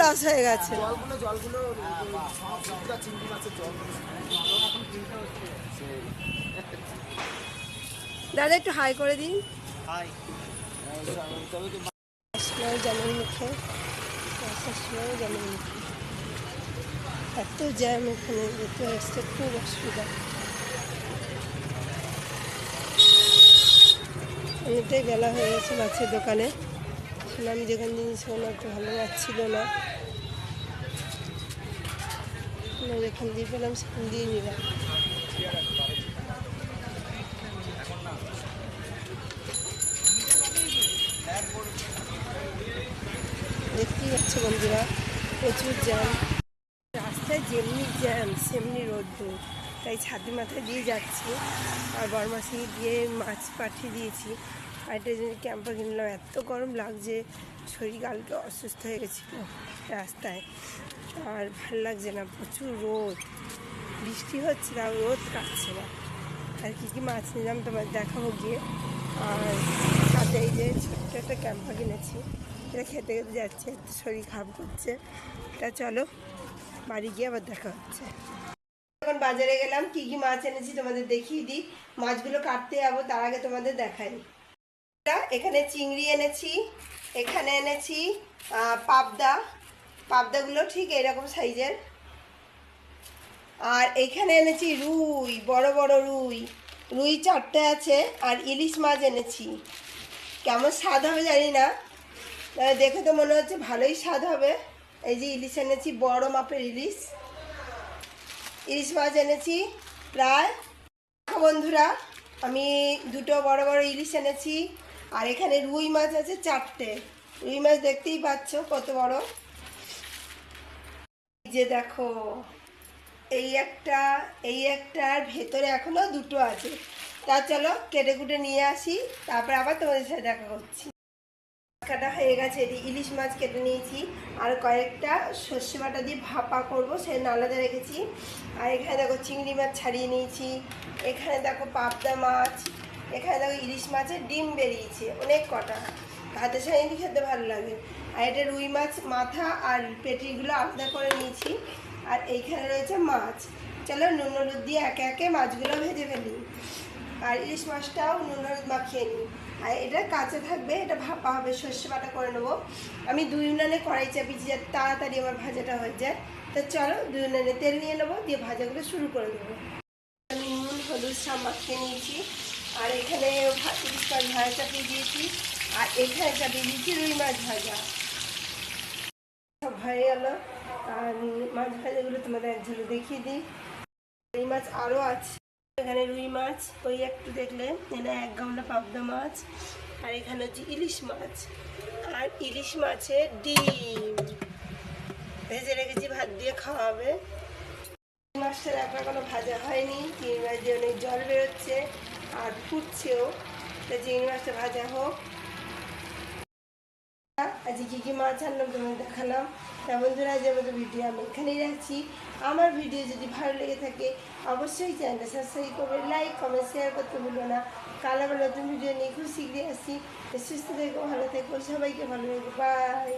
Loss হয়ে গেছে। জলগুলো জলগুলো সবটা চিংড়ি মাছের জলগুলো দাদা একটু হাই করে দিন। জলের মুখে। জলের মুখে। এত জ্যাম এখানে যেতে আসতে খুব অসুবিধা। অনেকটাই বেলা হয়ে গেছে মাছের দোকানে। আমি যেখানে জিনিসগুলো একটু ভালো মাছ ছিল না। যেখান দিয়ে পেলাম সেখান দিয়ে নিলাম। দেখতেই পাচ্ছে বন্ধুরা, প্রচুর জ্যাম। রাস্তায় যেমনি জ্যাম, সেমনি রোদ্দুর। তাই ছাদি মাথায় দিয়ে যাচ্ছি। আর বরমাসি দিয়ে মাছ পাঠিয়ে দিয়েছি। একটা জিনিস ক্যাম্পার কিনলাম, এত গরম লাগছে, শরীর কালকে অসুস্থ হয়ে গেছিল রাস্তায়। আর ভালো লাগছে না, প্রচুর রোদ। বৃষ্টি হচ্ছে, তাও রোদ কাটছে না। আর কী কী মাছ নিলাম তোমার দেখাবো গিয়ে। আর সাথে এই যে ছোট্ট একটা ক্যাম্পা কিনেছি, এটা খেতে খেতে যাচ্ছে শরীর খারাপ করছে। তা চলো, বাড়ি গিয়ে আবার দেখা হচ্ছে। এখন বাজারে গেলাম, কি কি মাছ এনেছি তোমাদের দেখিয়ে দিই। মাছগুলো কাটতে যাব, তার আগে তোমাদের দেখাই। এখানে চিংড়ি এনেছি, এখানে এনেছি পাবদা। পাবদাগুলো ঠিক এরকম সাইজের। আর এখানে এনেছি রুই, বড় বড় রুই। রুই চারটে আছে, আর ইলিশ মাছ এনেছি। কেমন স্বাদ হবে জানি না। দেখে তো মনে হচ্ছে ভালোই স্বাদ হবে। এই যে ইলিশ এনেছি, বড় মাপের ইলিশ। ইলিশ মাছ এনেছি, প্রায়। বন্ধুরা, আমি দুটো বড় বড় ইলিশ এনেছি। আর এখানে রুই মাছ আছে চারটে। রুই মাছ দেখতেই পাচ্ছ কত বড়। এই যে দেখো, এই একটা, এই একটার ভেতরে এখনও দুটো আছে। তা চলো কেটে কুটে নিয়ে আসি, তারপর আবার তোমাদের সাথে দেখা করছি কাটা হয়ে গেছে এটি ইলিশ মাছ কেটে নিয়েছি, আর কয়েকটা সর্ষে বাটা দিয়ে ভাপা করব, সে আলাদা রেখেছি। আর এখানে দেখো চিংড়ি মাছ ছাড়িয়ে নিয়েছি, এখানে দেখো পাবদা মাছ এখানে দেখো ইলিশ মাছের ডিম বেরিয়েছে, অনেক কটা। ভাতের সাথে খেতে ভালো লাগে। আর এটা রুই মাছ, মাথা আর পেটিগুলো আলাদা করে নিয়েছি। আর এইখানে রয়েছে মাছ। চলো নুন হলুদ দিয়ে একে একে মাছগুলো ভেজে ফেলি। আর ইলিশ মাছটাও নুন হলুদ মাখিয়ে নিই। আর এটা কাঁচা থাকবে, এটা ভাপা হবে, সর্ষে বাটা করে নেব। আমি দুই উনানে কড়াই চাপিয়েছি যাতে তাড়াতাড়ি আমার ভাজাটা হয়ে যায়। তো চলো দুই উনানে তেল নিয়ে নেব, দিয়ে ভাজাগুলো শুরু করে দেবো। আমি নুন, হলুদ সব মাখিয়ে নিয়েছি। আর এখানে ভা- ইলিশ মাছ ভাজা চাপিয়ে দিয়েছি, আর এখানে চাপিয়ে দিয়েছি রুই মাছ ভাজা। হয়ে গেল। আর মাছ ভাজাগুলো তোমাদের এক ঝুলে দেখিয়ে দিই। রুই মাছ আরও আছে। এখানে রুই মাছ, ওই একটু দেখলে, এখানে এক গামলা পাবদা মাছ, আর এখানে হচ্ছে ইলিশ মাছ। আর ইলিশ মাছের ডিম। ভেজে রেখেছি, ভাত দিয়ে খাওয়া হবে চিংড়ি মাছটা এখন এখনও ভাজা হয়নি চিংড়ি মাছ দিয়ে অনেক জল বেরোচ্ছে। আর ফুটছেও। চিংড়ি মাছটা ভাজা হোক। আজকে কী কী মাছ আনলাম তোমাদের দেখালাম। তা বন্ধুরা যে মতো ভিডিও আমি এখানেই রাখছি। আমার ভিডিও যদি ভালো লেগে থাকে, অবশ্যই চ্যানেলটা সাবস্ক্রাইব করবে লাইক কমেন্ট শেয়ার করতে ভুলো না। কাল আবার নতুন ভিডিও নিয়ে খুব শীঘ্রই আসি সুস্থ থেকো, ভালো থেকো, সবাইকে ভালো থেকো বাই